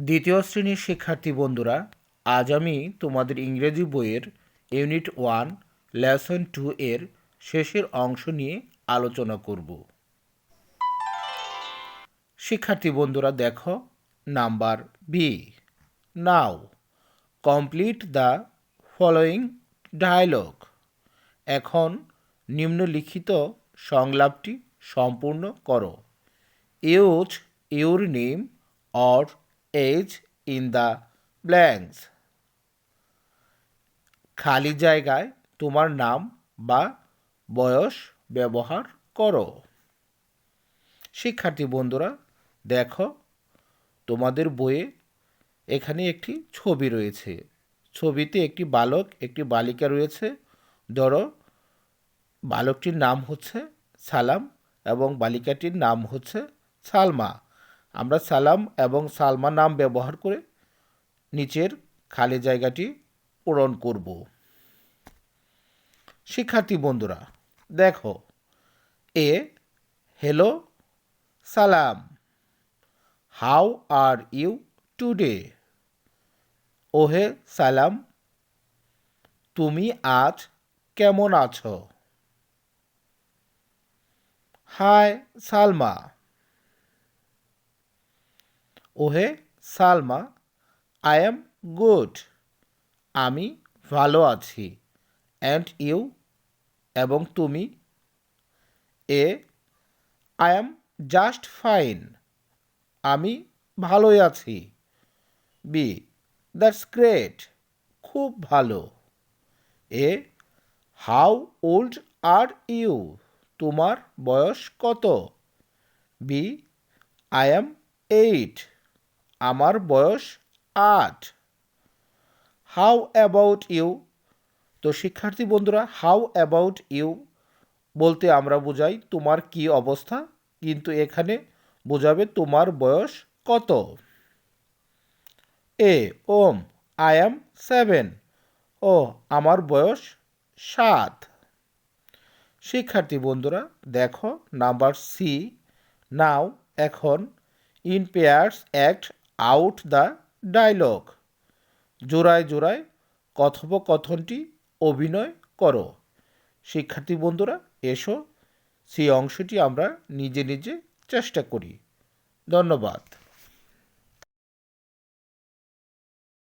দ্বিতীয় শ্রেণির শিক্ষার্থী বন্ধুরা, আজ আমি তোমাদের ইংরেজি বইয়ের ইউনিট ওয়ান, লেসন টু এর শেষের অংশ নিয়ে আলোচনা করব। শিক্ষার্থী বন্ধুরা, দেখো, number B now, complete the following dialogue. এখন নিম্নলিখিত সংলাপটি সম্পূর্ণ করো। Use your name or age in the blanks খালি জায়গায় তোমার নাম বা বয়স ব্যবহার করো। শিক্ষার্থী বন্ধুরা, দেখো, তোমাদের বইয়ে এখানে একটি ছবি রয়েছে। ছবিতে একটি বালক, একটি বালিকা রয়েছে। ধরো, বালকটির নাম হচ্ছে সালাম এবং বালিকাটির নাম হচ্ছে সালমা। আমরা সালাম এবং সালমা নাম ব্যবহার করে নিচের খালি জায়গাটি পূরণ করব। শিক্ষার্থী বন্ধুরা, দেখো, A hello Salam. How are you today? ওহে সালাম, তুমি আজ কেমন আছো? হাই সালমা। ওহে সালমা, আই এম গুড। আমি ভালো আছি। And you? এবং তুমি? A, I am just fine. আমি ভালোই আছি। B, that's great. খুব ভালো। A, how old are you? তোমার বয়স কত? B, I am eight. আমার বয়স আট। হাউ অ্যাবাউট ইউ তো শিক্ষার্থী বন্ধুরা হাউ অ্যাবাউট ইউ বলতে আমরা বোঝাই তোমার কি অবস্থা, কিন্তু এখানে বোঝাবে তোমার বয়স কত। এ ওম আই অ্যাম সেভেন ও, আমার বয়স সাত। শিক্ষার্থী বন্ধুরা, দেখো নাম্বার সি নাও এখন in pairs act out the dialogue. জোড়ায় জোড়ায় কথোপকথনটি অভিনয় করো। শিক্ষার্থী বন্ধুরা, এসো। সেই অংশটি আমরা নিজে নিজে চেষ্টা করি। ধন্যবাদ।